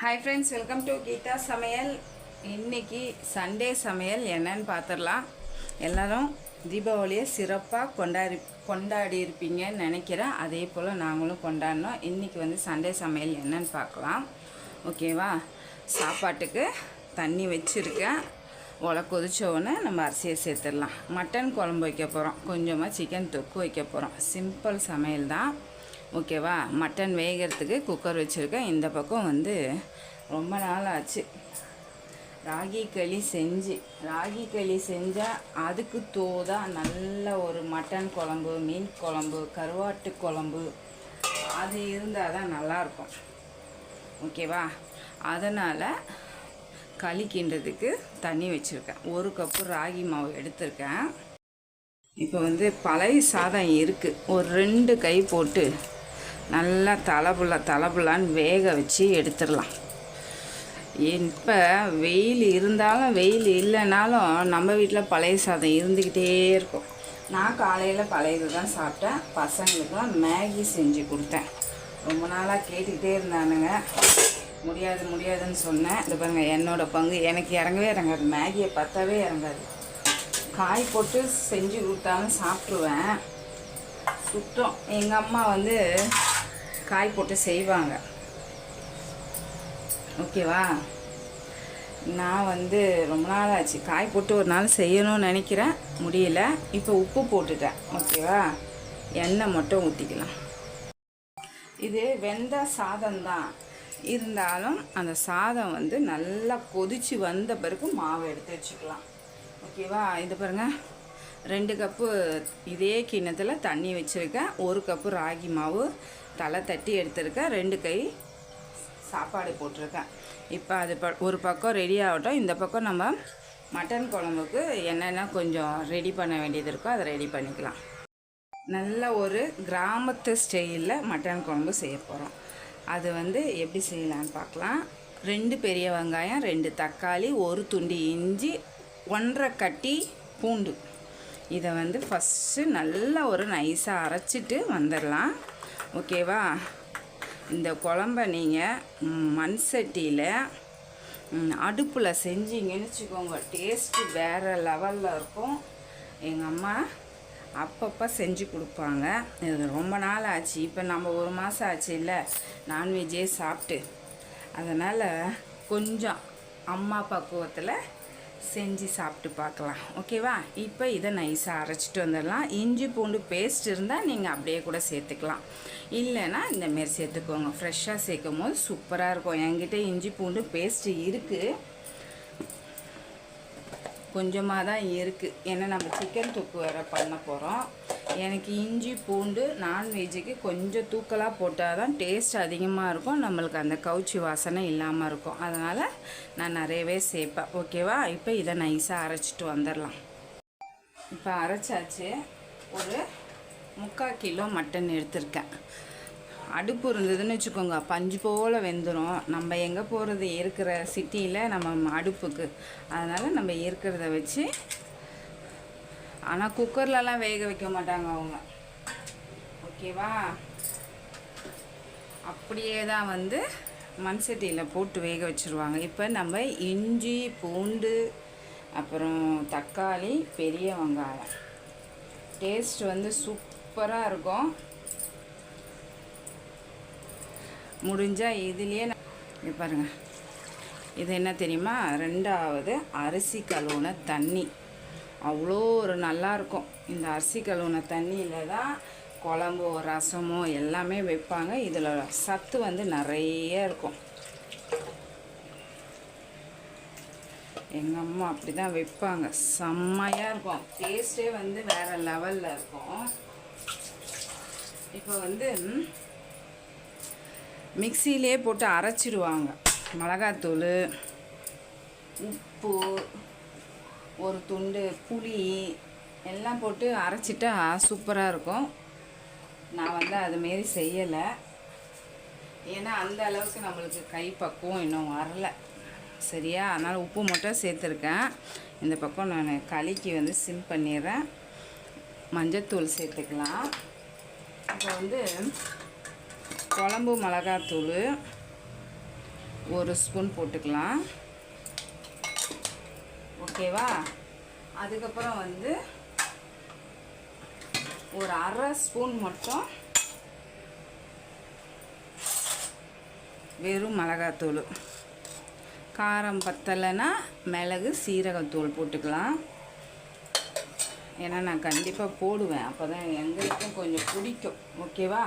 Hi friends welcome to Geetha சமையல் இன்னைக்கு Sunday சமையல் என்னன்னு பார்த்துடலாம். எல்லோரும் தீபாவளியை சிறப்பாக கொண்டாடி கொண்டாடி இருப்பீங்கன்னு நினைக்கிறேன். அதே போல் நாங்களும் கொண்டாடினோம் இன்றைக்கி வந்து சண்டே சமையல் என்னன்னு பார்க்கலாம். ஓகேவா சாப்பாட்டுக்கு தண்ணி வச்சுருக்கேன். ஒலை கொதிச்சோடனே நம்ம அரிசியை சேர்த்துடலாம். மட்டன் குழம்பு வைக்க போகிறோம் கொஞ்சமாக சிக்கன் தொக்கு வைக்க போகிறோம் சிம்பிள் சமையல் தான். ஓகேவா? மட்டன் வேகிறதுக்கு குக்கர் வச்சுருக்கேன். இந்த பக்கம் வந்து ரொம்ப நாள் ஆச்சு ராகி களி செஞ்சு ராகி களி செஞ்சால் அதுக்கு தோதா நல்ல ஒரு மட்டன் குழம்பு மீன் குழம்பு கருவாட்டு குழம்பு அது இருந்தால் தான் நல்லாயிருக்கும் ஓகேவா? அதனால் களி கிண்டுறதுக்கு தண்ணி வச்சுருக்கேன். ஒரு கப்பு ராகி மாவு எடுத்திருக்கேன். இப்போ வந்து பழைய சாதம் இருக்குது ஒரு ரெண்டு கை போட்டு நல்லா தலபுல தலபுலான்னு வேக வச்சு எடுத்துடலாம். இப்போ வெயில் இருந்தாலும் வெயில் இல்லைனாலும் நம்ம வீட்டில் பழைய சாதம் இருந்துக்கிட்டே இருக்கும். நான் காலையில் பழையது தான் சாப்பிட்டேன். பசங்களுக்குலாம் மேகி செஞ்சு கொடுத்தேன். ரொம்ப நாளாக கேட்டுக்கிட்டே இருந்தானுங்க. முடியாது முடியாதுன்னு சொன்னேன். இது பாருங்கள் என்னோடய பங்கு. எனக்கு இறங்கவே இறங்காது. மேகியை பற்றவே இறங்காது. காய் போட்டு செஞ்சு கொடுத்தாலும் சாப்பிட்ருவேன் சுத்தம். எங்கள் அம்மா வந்து காய் போட்டு செய்வாங்க. ஓகேவா? நான் வந்து ரொம்ப நாள் ஆச்சு காய் போட்டு ஒரு நாள் செய்யணும்னு நினைக்கிறேன். முடியல. இப்போ உப்பு போட்டுட்டேன். ஓகேவா? எண்ணெய் மட்டும் ஊற்றிக்கலாம் இது வெந்த சாதம் தான் இருந்தாலும் அந்த சாதம் வந்து நல்லா கொதிச்சு வந்த பிறகு மாவை எடுத்து வச்சுக்கலாம். ஓகேவா? இது பாருங்க. ரெண்டு கப்பு இதே கிண்ணத்தில் தண்ணி வச்சுருக்கேன். ஒரு கப்பு ராகி மாவு. தலை தட்டி எடுத்திருக்கேன். ரெண்டு கை சாப்பாடு போட்டிருக்கேன். இப்போ அது ப ஒரு பக்கம் ரெடி ஆகட்டும். இந்த பக்கம் நம்ம மட்டன் குழம்புக்கு என்னென்ன கொஞ்சம் ரெடி பண்ண வேண்டியது இருக்கோ அதை ரெடி பண்ணிக்கலாம். நல்ல ஒரு கிராமத்து ஸ்டைலில் மட்டன் குழம்பு செய்ய போகிறோம் அது வந்து எப்படி செய்யலான்னு பார்க்கலாம். ரெண்டு பெரிய வெங்காயம் ரெண்டு தக்காளி ஒரு துண்டு இஞ்சி ஒன்றரை கட்டி பூண்டு. இதை வந்து ஃபஸ்ட்டு நல்லா ஒரு நைஸாக அரைச்சிட்டு வந்துடலாம். ஓகேவா? இந்த குழம்ப நீங்கள் மண் சட்டியில் அடுப்பில் செஞ்சீங்கன்னு வச்சுக்கோங்க. டேஸ்ட்டு வேறு லெவலில் இருக்கும். எங்கள் அம்மா அப்பப்போ செஞ்சு கொடுப்பாங்க. இது ரொம்ப நாள் ஆச்சு. இப்போ நம்ம ஒரு மாதம் ஆச்சு இல்லை. நான்வெஜ்ஜே சாப்பிட்டு. அதனால் கொஞ்சம் அம்மா பக்குவத்தில் செஞ்சு சாப்பிட்டு பார்க்கலாம். ஓகேவா? இப்போ இதை நைஸாக அரைச்சிட்டு வந்துடலாம். இஞ்சி பூண்டு பேஸ்ட் இருந்தால் நீங்கள் அப்படியே கூட சேர்த்துக்கலாம். இல்லைன்னா இந்தமாரி சேர்த்துக்கோங்க. ஃப்ரெஷ்ஷாக சேர்க்கும் போது சூப்பராக இருக்கும். என்கிட்ட இஞ்சி பூண்டு பேஸ்ட்டு இருக்குது கொஞ்சமாக தான் இருக்குது ஏன்னா நம்ம சிக்கன் தொக்கு வேறு பண்ண போகிறோம் எனக்கு இஞ்சி பூண்டு நான்வெஜ்ஜுக்கு கொஞ்சம் தூக்கலாக போட்டால் தான் டேஸ்ட் அதிகமாக இருக்கும். நம்மளுக்கு அந்த கவுச்சி வாசனை இல்லாமல் இருக்கும். அதனால் நான் நிறையவே சேர்ப்பேன். ஓகேவா இப்போ இதை நைஸாக அரைச்சிட்டு வந்துடலாம். இப்போ அரைச்சாச்சு. ஒரு முக்கால் கிலோ மட்டன் எடுத்திருக்கேன். அடுப்பு இருந்ததுன்னு வச்சுக்கோங்க. பஞ்சு போல் வெந்துடும் நம்ம எங்கே போகிறது இருக்கிற சிட்டியில் நம்ம அடுப்புக்கு. அதனால் நம்ம இருக்கிறத வச்சு ஆனால் குக்கர்லலாம் வேக வைக்க மாட்டாங்க அவங்க. ஓகேவா? அப்படியே தான் வந்து மண் சட்டியில் போட்டு வேக வச்சுருவாங்க. இப்போ நம்ம இஞ்சி பூண்டு அப்புறம் தக்காளி பெரிய வெங்காயம். டேஸ்ட் வந்து சூப்பராக இருக்கும். முடிஞ்சால் இதுலேயே இங்க பாருங்க. இது என்ன தெரியுமா? ரெண்டாவது அரிசி கழுவுன தண்ணி. அவ்வளோ ஒரு நல்லாயிருக்கும். இந்த அரிசி கழுவுன தண்ணியில் தான் குழம்போ ரசமோ எல்லாமே வைப்பாங்க. இதில் சத்து வந்து நிறைய இருக்கும். எங்கள் அம்மா அப்படி தான் வைப்பாங்க. செம்மையாக இருக்கும். டேஸ்ட்டே வந்து வேறு லெவலில் இருக்கும். இப்போ வந்து மிக்சியிலே போட்டு அரைச்சிடுவாங்க மிளகாத்தூள் உப்பு ஒரு துண்டு புளி எல்லாம் போட்டு அரைச்சிட்டா சூப்பராக இருக்கும். நான் வந்து அதுமாரி செய்யலை. ஏன்னா அந்த அளவுக்கு நம்மளுக்கு கை பக்குவம் இன்னும் வரலை. சரியா? அதனால் உப்பு மட்டும் சேர்த்துருக்கேன். இந்த பக்கம் நான் களிக்கு வந்து சிம் பண்ணிடுறேன். மஞ்சத்தூள் சேர்த்துக்கலாம். இப்போ வந்து குழம்பு மிளகாத்தூள் ஒரு ஸ்பூன் போட்டுக்கலாம். ஓகேவா? அதுக்கப்புறம் வந்து ஒரு அரை ஸ்பூன் மட்டும் வெறும் மிளகாத்தூள். காரம் பத்தலைன்னா மிளகு சீரகத்தூள் போட்டுக்கலாம். ஏன்னா நான் கண்டிப்பாக போடுவேன். அப்போ தான் எங்களுக்கும் கொஞ்சம் பிடிக்கும். ஓகேவா?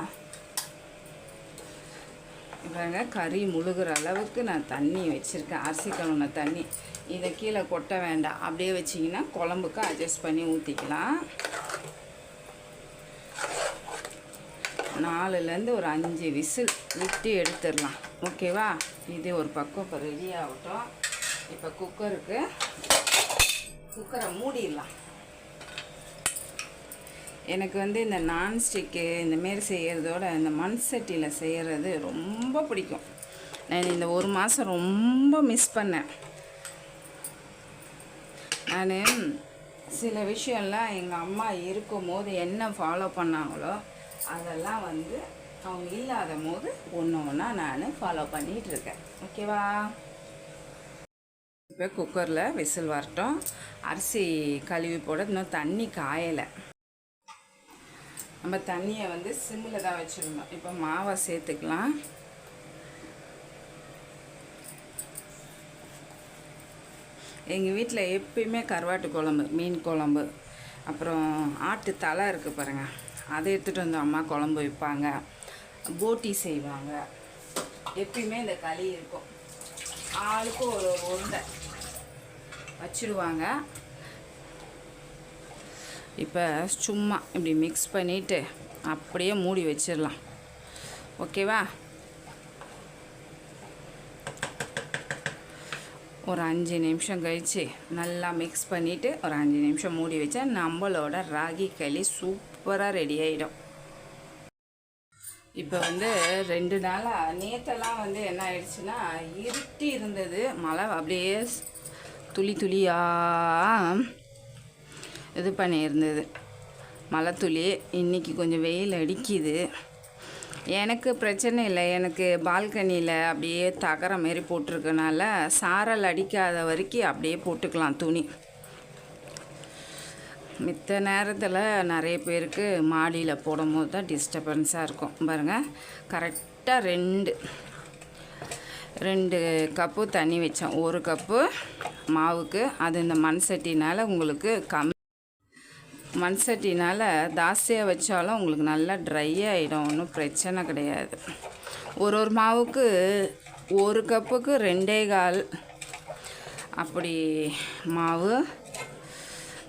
பாருங்க கறி முழுகிற அளவுக்கு நான் தண்ணி வச்சுருக்கேன். அரிசி கழுவுன தண்ணி. இதை கீழே கொட்ட வேண்டாம். அப்படியே வச்சிங்கன்னா குழம்புக்கு அட்ஜஸ்ட் பண்ணி ஊற்றிக்கலாம் நாலுலேருந்து ஒரு அஞ்சு விசில் விட்டு எடுத்துடலாம். ஓகேவா? இது ஒரு பக்கம் இப்போ ரெடி ஆகட்டும். இப்போ குக்கருக்கு குக்கரை மூடிடலாம். எனக்கு வந்து இந்த நான்ஸ்டிக்கு இந்தமாரி செய்கிறதோட இந்த மண் சட்டியில் செய்கிறது ரொம்ப பிடிக்கும். நான் இந்த ஒரு மாதம் ரொம்ப மிஸ் பண்ணேன். நான் சில விஷயம்லாம் எங்கள் அம்மா இருக்கும்போது என்ன ஃபாலோ பண்ணாங்களோ அதெல்லாம் வந்து அவங்க இல்லாத போது ஒன்று ஒன்றா நான் ஃபாலோ பண்ணிகிட்ருக்கேன் ஓகேவா இப்போ குக்கரில் விசில் வரட்டும். அரிசி கழுவி போட இன்னும் தண்ணி காயலை. நம்ம தண்ணியை வந்து சிம்மில் தான் வச்சுருந்தோம். இப்போ மாவை சேர்த்துக்கலாம். எங்கள் வீட்டில் எப்பயுமே கருவாட்டு குழம்பு மீன் குழம்பு அப்புறம் ஆட்டு தலை இருக்குது பாருங்கள் அதை எடுத்துகிட்டு வந்து அம்மா குழம்பு வைப்பாங்க. போட்டி செய்வாங்க. எப்பயுமே இந்த களி இருக்கும். ஆளுக்கும் ஒரு உருண்டை வச்சுடுவாங்க இப்போ சும்மா இப்படி மிக்ஸ் பண்ணிவிட்டு அப்படியே மூடி வச்சிடலாம். ஓகேவா ஒரு அஞ்சு நிமிஷம் கழித்து நல்லா மிக்ஸ் பண்ணிவிட்டு ஒரு அஞ்சு நிமிஷம் மூடி வச்சா நம்மளோட ராகி களி சூப்பராக ரெடி ஆகிடும் இப்போ வந்து ரெண்டு நாளாக நேற்றெல்லாம் வந்து என்ன ஆயிடுச்சுன்னா இருட்டி இருந்தது. மழை அப்படியே துளி துளியாக இது பண்ணியிருந்தது. மழை துளி இன்றைக்கி கொஞ்சம் வெயில் அடிக்குது. எனக்கு பிரச்சனை இல்லை. எனக்கு பால்கனியில் அப்படியே தகர மாரி போட்டிருக்கனால சாரல் அடிக்காத வரைக்கும் அப்படியே போட்டுக்கலாம் துணி. மித்த நேரத்தில் நிறைய பேருக்கு மாடியில் போடும்போது தான் டிஸ்டர்பன்ஸாக இருக்கும். பாருங்கள் கரெக்டாக ரெண்டு ரெண்டு கப்பு தண்ணி வச்சேன். ஒரு கப்பு மாவுக்கு. அது இந்த மண் சட்டினால் உங்களுக்கு கம் மண் சட்டினால் தாஸ்தியாக வச்சாலும் உங்களுக்கு நல்லா ட்ரை ஆகிடும் ஒன்றும் பிரச்சனை கிடையாது. ஒரு ஒரு மாவுக்கு ஒரு கப்புக்கு ரெண்டே கால் அப்படி மாவு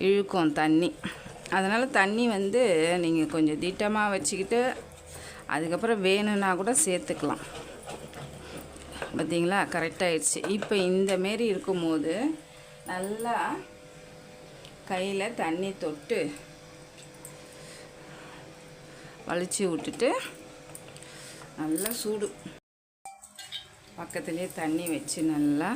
இழுக்கும் தண்ணி. அதனால் தண்ணி வந்து நீங்கள் கொஞ்சம் திட்டமாக வச்சுக்கிட்டு அதுக்கப்புறம் வேணும்னா கூட சேர்த்துக்கலாம். பார்த்தீங்களா கரெக்டாகிடுச்சு இப்போ இந்தமாரி இருக்கும்போது நல்லா கையில் தண்ணி தொட்டு வலிச்சு விட்டுட்டு நல்லா சூடு. பக்கத்துலேயே தண்ணி வச்சு நல்லா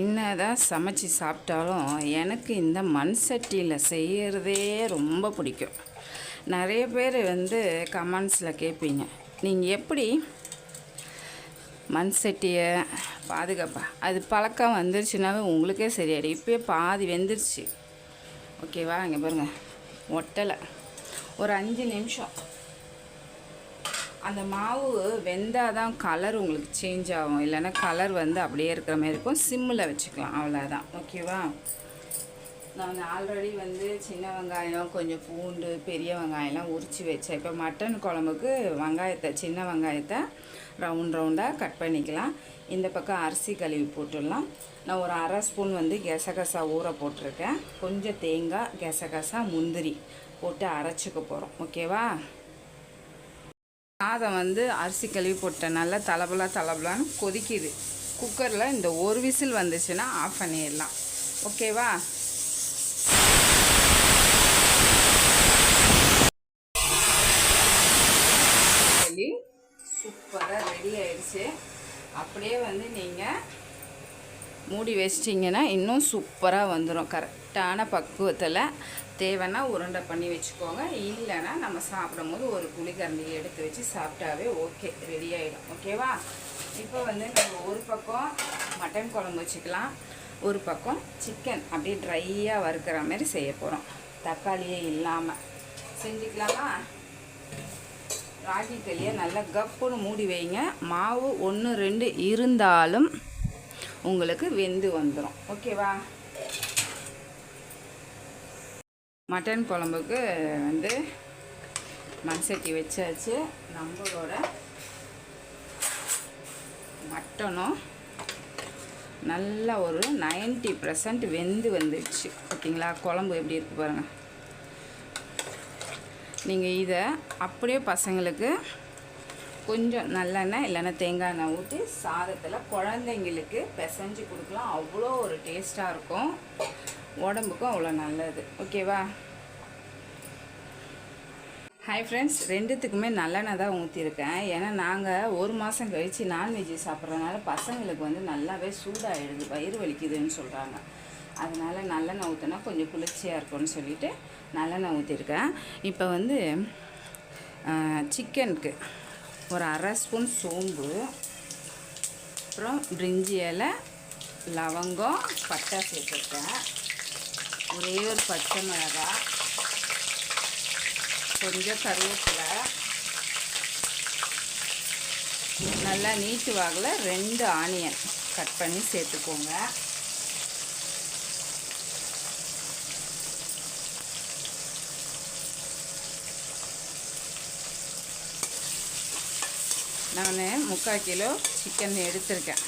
என்னதான் சமைச்சு சாப்பிட்டாலும் எனக்கு இந்த மண் சட்டியில் செய்கிறதே ரொம்ப பிடிக்கும். நிறைய பேர் வந்து கமெண்ட்ஸில் கேட்பீங்க. நீங்கள் எப்படி மண் சட்டியை பாதுகாப்பா? அது பழக்கம் வந்துருச்சுனாவே உங்களுக்கே சரியாயிடு இப்போயே பாதி வெந்துருச்சு. ஓகேவா இங்கே பாருங்கள் ஒட்டலை. ஒரு அஞ்சு நிமிஷம். அந்த மாவு வெந்தால் தான் கலர் உங்களுக்கு சேஞ்ச் ஆகும். இல்லைன்னா கலர் வந்து அப்படியே இருக்கிற மாதிரி இருக்கும். சிம்மில் வச்சுக்கலாம். அவ்வளோதான் ஓகேவா நான் ஆல்ரெடி வந்து சின்ன வெங்காயம் கொஞ்சம் பூண்டு பெரிய வெங்காயம்லாம் உரித்து வச்சேன். இப்போ மட்டன் குழம்புக்கு வெங்காயத்தை சின்ன வெங்காயத்தை ரவுண்ட் ரவுண்டாக கட் பண்ணிக்கலாம். இந்த பக்கம் அரிசி கழுவி போட்டுடலாம். நான் ஒரு அரை ஸ்பூன் வந்து கெசகசா ஊற போட்டிருக்கேன். கொஞ்சம் தேங்காய் கெசகசா முந்திரி போட்டு அரைச்சிக்க போகிறோம் ஓகேவா சாதம் வந்து அரிசி கழுவி போட்டேன். நல்லா தலபலா தலபலான்னு கொதிக்குது. குக்கரில் இந்த ஒரு விசில் வந்துச்சுன்னா ஆஃப் பண்ணிடலாம். ஓகேவா சூப்பராக ரெடி ஆயிடுச்சு அப்படியே வந்து நீங்கள் மூடி வச்சிட்டிங்கன்னா இன்னும் சூப்பராக வந்துடும் கரெக்டான பக்குவத்தில் தேவைன்னா உருண்டை பண்ணி வச்சுக்கோங்க. இல்லைன்னா நம்ம சாப்பிடும் போது ஒரு புளிக்கரண்டி எடுத்து வச்சு சாப்பிட்டாவே ஓகே ரெடி ஆகிடும் ஓகேவா இப்போ வந்து நம்ம ஒரு பக்கம் மட்டன் குழம்பு வச்சுக்கலாம். ஒரு பக்கம் சிக்கன் அப்படியே ட்ரையாக வறுக்கிற மாதிரி செய்ய போகிறோம் தக்காளியே இல்லாமல் செஞ்சுக்கலாமா? ராகி களியை நல்லா கப்புன்னு மூடி வைங்க. மாவு ஒன்று ரெண்டு இருந்தாலும் உங்களுக்கு வெந்து வந்துடும் ஓகேவா மட்டன் குழம்புக்கு வந்து மண்சட்டி வச்சாச்சு. நம்மளோட மட்டனும் நல்லா ஒரு 90% பர்சன்ட் வெந்து வந்துடுச்சு ஓகேங்களா குழம்பு எப்படி இருக்குது பாருங்கள் நீங்கள் இதை அப்படியே பசங்களுக்கு கொஞ்சம் நல்லெண்ணெய் இல்லைன்னா தேங்காய் எண்ணெய் ஊற்றி சாதத்தில் குழந்தைங்களுக்கு பிசைஞ்சு கொடுக்கலாம். அவ்வளோ ஒரு டேஸ்ட்டாக இருக்கும். உடம்புக்கும் அவ்வளோ நல்லது. ஓகேவா? ஹாய் ஃப்ரெண்ட்ஸ் ரெண்டுத்துக்குமே நல்லெண்ணெய் தான் ஊற்றிருக்கேன் ஏன்னா நாங்கள் ஒரு மாதம் கழித்து நான்வெஜ் சாப்பிட்றதுனால பசங்களுக்கு வந்து நல்லாவே சூடாகிடுது வயிறு வலிக்குதுன்னு சொல்கிறாங்க அதனால் நல்லெண்ணெய் ஊற்றினா கொஞ்சம் குளிர்ச்சியாக இருக்கும்னு சொல்லிட்டு நல்லெண்ணெய் ஊற்றிருக்கேன் இப்போ வந்து சிக்கனுக்கு ஒரு அரை ஸ்பூன் சோம்பு அப்புறம் பிரிஞ்சி இலை லவங்கம் பட்டை சேர்த்துருக்கேன். ஒரே ஒரு பச்சை மிளகாய் கொஞ்சம் கருவேப்பிலை நல்லா நீட்டு வாகலை ரெண்டு ஆனியன் கட் பண்ணி சேர்த்துக்கோங்க. நான் முக்கால் கிலோ சிக்கன் எடுத்திருக்கேன்.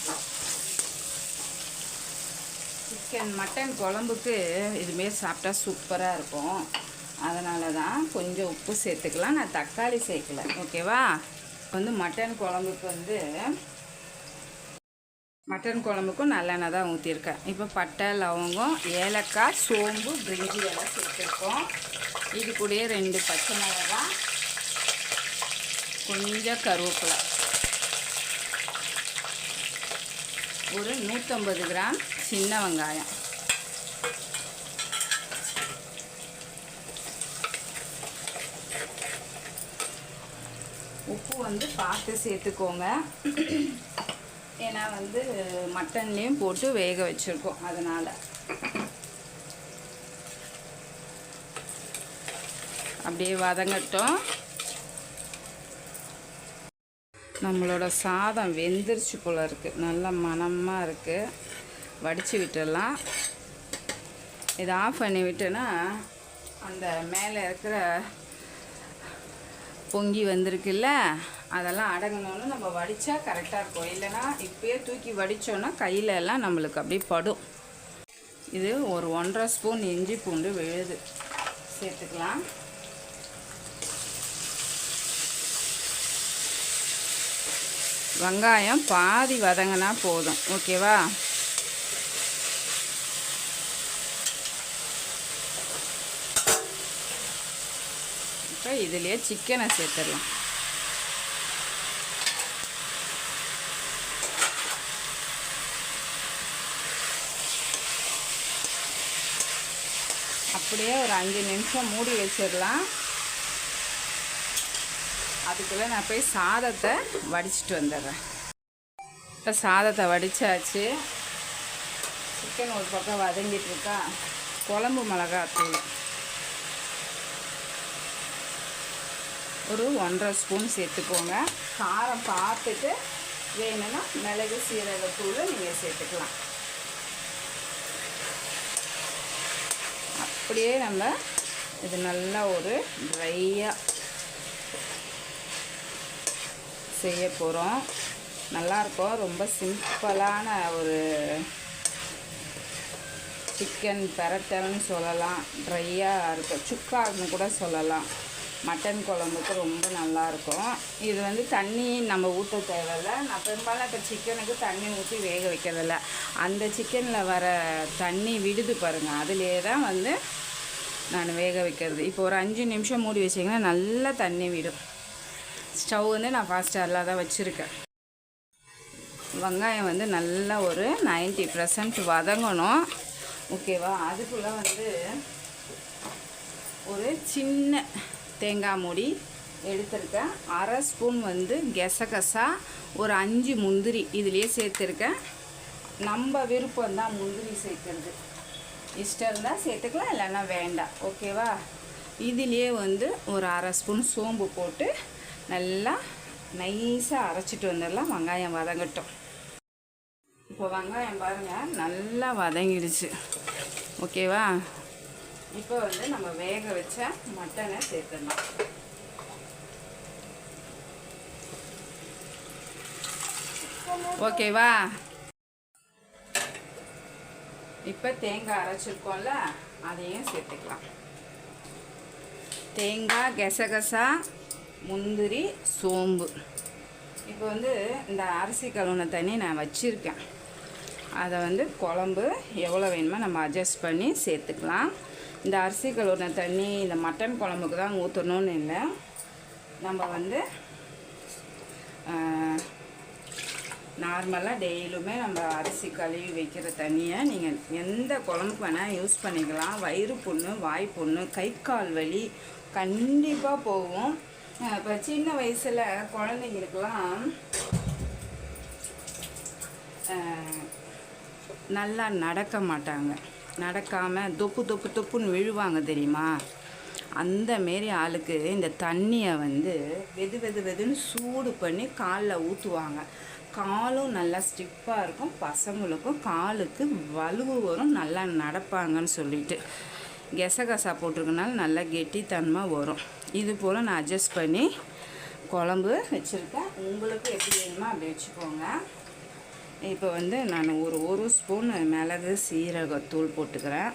சிக்கன் மட்டன் குழம்புக்கு இதுமாரி சாப்பிட்டா சூப்பராக இருக்கும். அதனால தான் கொஞ்சம் உப்பு சேர்த்துக்கலாம். நான் தக்காளி சேர்க்கல. ஓகேவா? வந்து மட்டன் குழம்புக்கு வந்து மட்டன் குழம்புக்கும் நல்லெண்ணெய் தான் ஊற்றிருக்கேன் இப்போ பட்டை லவங்கம் ஏலக்காய் சோம்பு பிரிஞ்சி எல்லாம் சேர்த்துருக்கோம். இது கூடயே ரெண்டு பச்சை மிளகா கொஞ்சம் கருவேப்பிலை. ஒரு நூற்றம்பது கிராம் சின்ன வெங்காயம். உப்பு வந்து பார்த்து சேர்த்துக்கோங்க. ஏன்னா வந்து மட்டன்லேயும் போட்டு வேக வச்சுருக்கோம் அதனால். அப்படியே வதங்கட்டும். நம்மளோட சாதம் வெந்துருச்சு போல இருக்குது நல்ல மணமாக இருக்குது வடித்து விட்டுடலாம். இதை ஆஃப் பண்ணி விட்டோன்னா அந்த மேலே இருக்கிற பொங்கி வந்திருக்குல்ல அதெல்லாம் அடங்கணும்னு நம்ம வடித்தா கரெக்டாக இருக்கும். இல்லைன்னா இப்போயே தூக்கி வடித்தோன்னா கையில எல்லாம் நம்மளுக்கு அப்படியே படும். இது ஒரு ஒன்றரை ஸ்பூன் இஞ்சி பூண்டு விழுது. சேர்த்துக்கலாம். வெங்காயம் பாதி வதங்கினா போதும். ஓகேவா? இப்போ இதுலேயே சிக்கனை சேர்த்துடலாம். அப்படியே ஒரு அஞ்சு நிமிஷம் மூடி வச்சிடலாம். அதுக்குள்ளே நான் போய் சாதத்தை வடிச்சிட்டு வந்துடுறேன். இப்போ சாதத்தை வடித்தாச்சு சிக்கன் ஒரு பக்கம் வதங்கிட்டு இருக்கா. குழம்பு மிளகாத்தூள் ஒரு ஒன்றரை ஸ்பூன் சேர்த்துக்கோங்க. காரம் பார்த்துட்டு வேணும்னா மிளகு சீரகத்தூள் நீங்கள் சேர்த்துக்கலாம். அப்படியே நம்ம இது நல்லா ஒரு ட்ரையாக செய்ய போகிறோம் நல்லாயிருக்கும் ரொம்ப சிம்பிளான ஒரு சிக்கன் பெரட்டல்னு சொல்லலாம். ட்ரையாக இருக்கும். சுக்கான்னு கூட சொல்லலாம். மட்டன் குழம்புக்கு ரொம்ப நல்லாயிருக்கும் இது வந்து தண்ணி நம்ம ஊற்ற தேவையில்ல. நான் பெரும்பாலும் இப்போ சிக்கனுக்கு தண்ணி ஊற்றி வேக வைக்கிறதில்ல. அந்த சிக்கனில் வர தண்ணி விடுது பாருங்கள் அதிலே தான் வந்து நான் வேக வைக்கிறது. இப்போ ஒரு அஞ்சு நிமிஷம் மூடி வச்சிங்கன்னா நல்லா தண்ணி விடும். ஸ்டவ் வந்து நான் ஃபாஸ்ட்டாக தான் வச்சுருக்கேன். வெங்காயம் வந்து நல்லா ஒரு 90% பர்சன்ட் வதங்கணும். ஓகேவா? அதுக்குள்ளே வந்து ஒரு சின்ன தேங்காய் மூடி எடுத்திருக்கேன். அரை ஸ்பூன் வந்து கெசகசா ஒரு அஞ்சு முந்திரி இதுலேயே சேர்த்துருக்கேன். நம்ம விருப்பம் தான் முந்திரி சேர்க்கறது. இஷ்டம் இருந்தால் சேர்த்துக்கலாம் இல்லைன்னா வேண்டாம். ஓகேவா? இதுலேயே வந்து ஒரு அரை ஸ்பூன் சோம்பு போட்டு நல்லா நைஸாக அரைச்சிட்டு வந்துடலாம். வெங்காயம் வதங்கட்டும். இப்போ வெங்காயம் பாருங்கள் நல்லா வதங்கிடுச்சு. ஓகேவா? இப்போ வந்து நம்ம வேக வச்ச மட்டனை சேர்த்துடலாம். ஓகேவா? இப்போ தேங்காய் அரைச்சிருக்கோம்ல அதையும் சேர்த்துக்கலாம். தேங்காய் கெசகசா முந்திரி சோம்பு. இப்போ வந்து இந்த அரிசி கழுவுன தண்ணி நான் வச்சுருக்கேன். அதை வந்து குழம்பு எவ்வளோ வேணுமோ நம்ம அட்ஜஸ்ட் பண்ணி சேர்த்துக்கலாம். இந்த அரிசி கழுவுன தண்ணி இந்த மட்டன் குழம்புக்கு தான் ஊற்றணும்னு இல்லை. நம்ம வந்து நார்மலாக டெய்லியுமே நம்ம அரிசி கழுவி வைக்கிற தண்ணியை நீங்கள் எந்த குழம்புக்கு வேணால் யூஸ் பண்ணிக்கலாம். வயிறு புண்ணு வாய் புண்ணு கை கால் வலி கண்டிப்பாக போகும். இப்போ சின்ன வயசில் குழந்தைங்களுக்கெல்லாம் நல்லா நடக்க மாட்டாங்க. நடக்காமல் தொப்பு தொப்பு தொப்புன்னு விழுவாங்க தெரியுமா? அந்த மாரி ஆளுக்கு இந்த தண்ணியை வந்து வெது வெது வெதுன்னு சூடு பண்ணி காலில் ஊற்றுவாங்க காலும் நல்லா ஸ்டிப்பாக இருக்கும் பசங்களுக்கும் காலுக்கு வலுவு வரும் நல்லா நடப்பாங்கன்னு சொல்லிட்டு. கெசகசா போட்டிருக்கனால நல்லா கெட்டித்தன்மை வரும். இது போல் நான் அட்ஜஸ்ட் பண்ணி குழம்பு வச்சுருக்கேன். உங்களுக்கு எப்படி வேணுமோ அப்படி வச்சுக்கோங்க. இப்போ வந்து நான் ஒரு ஒரு ஸ்பூன் மிளகு சீரகத்தூள் போட்டுக்கிறேன்.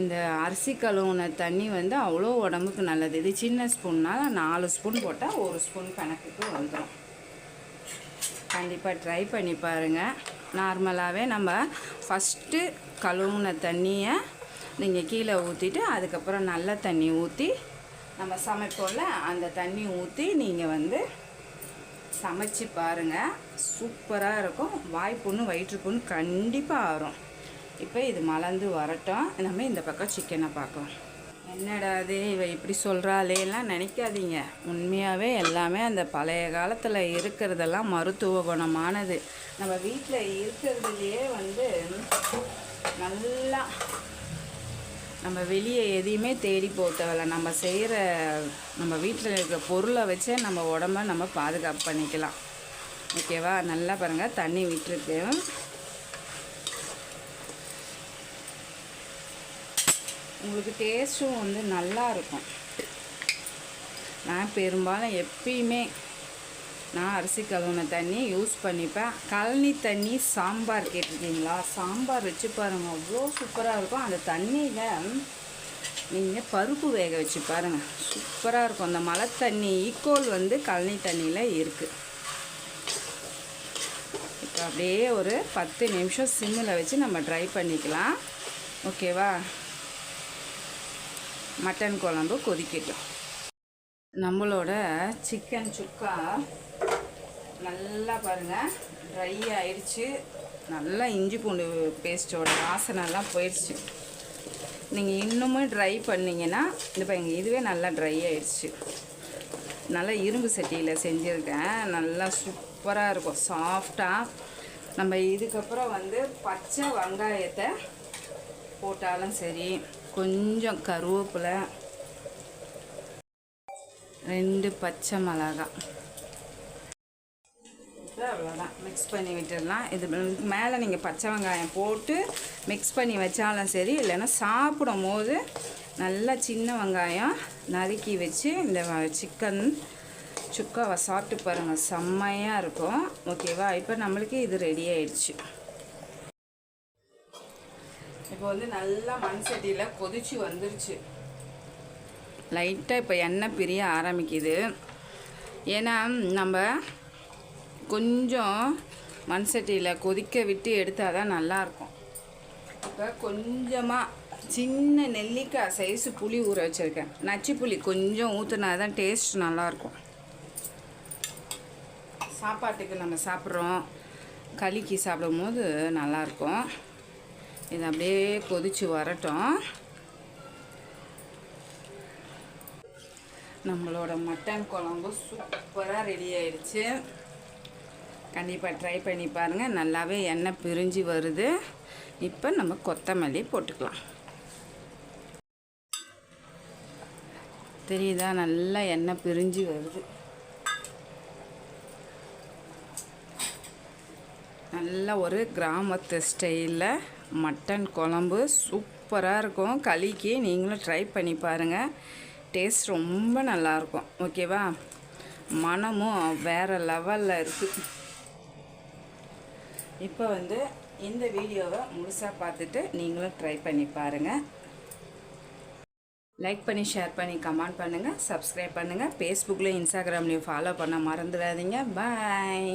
இந்த அரிசி கழுவுன தண்ணி வந்து அவ்வளோ உடம்புக்கு நல்லது. இது சின்ன ஸ்பூன்னால் நாலு ஸ்பூன் போட்டால் ஒரு ஸ்பூன் கணக்குக்கு வந்துடும் கண்டிப்பாக ட்ரை பண்ணி பாருங்கள் நார்மலாகவே நம்ம ஃபஸ்ட்டு கழுவுன தண்ணியை நீங்கள் கீழே ஊற்றிட்டு அதுக்கப்புறம் நல்ல தண்ணி ஊற்றி நம்ம சமைப்போம்ல அந்த தண்ணி ஊற்றி நீங்கள் வந்து சமைச்சு பாருங்கள் சூப்பராக இருக்கும். வாய்ப்புண்ணு வயிற்றுப்புண்ணு கண்டிப்பாக ஆறும். இப்போ இது மலர்ந்து வரட்டும். நம்ம இந்த பக்கம் சிக்கனை பார்க்கலாம். என்னடா அது இவ இப்படி சொல்கிறாளேலாம் நினைக்காதீங்க. உண்மையாகவே எல்லாமே அந்த பழைய காலத்தில் இருக்கிறதெல்லாம் மருத்துவ குணமானது. நம்ம வீட்டில் இருக்கிறதுலையே வந்து நல்லா நம்ம வெளியே எதையுமே தேடி போக தேவையில்ல நம்ம செய்கிற நம்ம வீட்டில் இருக்கிற பொருளை வச்சே நம்ம உடம்ப நம்ம பாதுகாப்பு பண்ணிக்கலாம். ஓகேவா நல்லா பாருங்கள் தண்ணி விட்டுருக்கு. உங்களுக்கு டேஸ்ட்டும் வந்து நல்லா இருக்கும். நான் பெரும்பாலும் எப்பயுமே நான் அரிசி கழுவுன தண்ணி யூஸ் பண்ணிப்பேன். கழனி தண்ணி சாம்பார் கேட்டிருக்கீங்களா? சாம்பார் வச்சு பாருங்கள் அவ்வளோ சூப்பராக இருக்கும். அந்த தண்ணியில் நீங்கள் பருப்பு வேக வச்சு பாருங்கள் சூப்பராக இருக்கும். அந்த மழை தண்ணி ஈக்குவல் வந்து கழனி தண்ணியில் இருக்குது இப்போ அப்படியே ஒரு பத்து நிமிஷம் சிம்மில் வச்சு நம்ம ட்ரை பண்ணிக்கலாம். ஓகேவா மட்டன் குழம்பு கொதிக்கட்டும். நம்மளோட சிக்கன் சுக்கா நல்லா பாருங்கள் ட்ரை ஆயிடுச்சு. நல்லா இஞ்சி பூண்டு பேஸ்ட்டோட வாசனைலாம் போயிடுச்சு. நீங்கள் இன்னுமே ட்ரை பண்ணிங்கன்னா இந்த பாருங்க இதுவே நல்லா ட்ரை ஆயிடுச்சு. நல்லா இரும்பு சட்டியில் செஞ்சுருக்கேன். நல்லா சூப்பராக இருக்கும். சாஃப்டாக நம்ம இதுக்கப்புறம் வந்து பச்சை வெங்காயத்தை போட்டாலும் சரி கொஞ்சம் கருவேப்பிலை ரெண்டு பச்சை மிளகாய். இது அவ்வளோதான் மிக்ஸ் பண்ணி விட்டுடலாம். இது மேலே நீங்கள் பச்சை வெங்காயம் போட்டு மிக்ஸ் பண்ணி வச்சாலும் சரி இல்லைன்னா சாப்பிடும் போது நல்லா சின்ன வெங்காயம் நறுக்கி வச்சு இந்த சிக்கன் சுக்காவை சாப்பிட்டு பாருங்கள் செம்மையாக இருக்கும். ஓகேவா இப்போ நம்மளுக்கு இது ரெடி ஆயிடுச்சு. இப்போ வந்து நல்லா மண் சட்டியில் கொதிச்சு வந்துருச்சு. லைட்டாக இப்போ எண்ணெய் பிரிய ஆரம்பிக்குது. ஏன்னா நம்ம கொஞ்சம் மண் சட்டியில் கொதிக்க விட்டு எடுத்தால் தான் நல்லாயிருக்கும். இப்போ கொஞ்சமாக சின்ன நெல்லிக்காய் சைஸு புளி ஊற வச்சுருக்கேன். நச்சு புளி கொஞ்சம் ஊற்றுனா தான் டேஸ்ட் நல்லாயிருக்கும். சாப்பாட்டுக்கு நம்ம சாப்பிட்றோம். களிக்கு சாப்பிடும்போது நல்லாயிருக்கும். இது அப்படியே கொதிச்சு வரட்டும். நம்மளோட மட்டன் குழம்பு சூப்பராக ரெடி ஆயிடுச்சு. கண்டிப்பாக ட்ரை பண்ணி பாருங்கள் நல்லாவே எண்ணெய் பிரிஞ்சு வருது. இப்போ நம்ம கொத்தமல்லி போட்டுக்கலாம். தெரியுதா? நல்லா எண்ணெய் பிரிஞ்சு வருது. நல்ல ஒரு கிராமத்து ஸ்டைலில் மட்டன் குழம்பு சூப்பராக இருக்கும். களிக்கு நீங்களும் ட்ரை பண்ணி பாருங்கள் டேஸ்ட் ரொம்ப நல்லாயிருக்கும் ஓகேவா மனமும் வேறு லெவலில் இருக்குது இப்போ வந்து இந்த வீடியோவை முழுசாக பார்த்துட்டு நீங்களும் ட்ரை பண்ணி பாருங்கள் லைக் பண்ணி ஷேர் பண்ணி கமெண்ட் பண்ணுங்கள் சப்ஸ்கிரைப் பண்ணுங்கள் ஃபேஸ்புக்லேயும் இன்ஸ்டாகிராம்லேயும் ஃபாலோ பண்ண மறந்துடாதீங்க. பாய்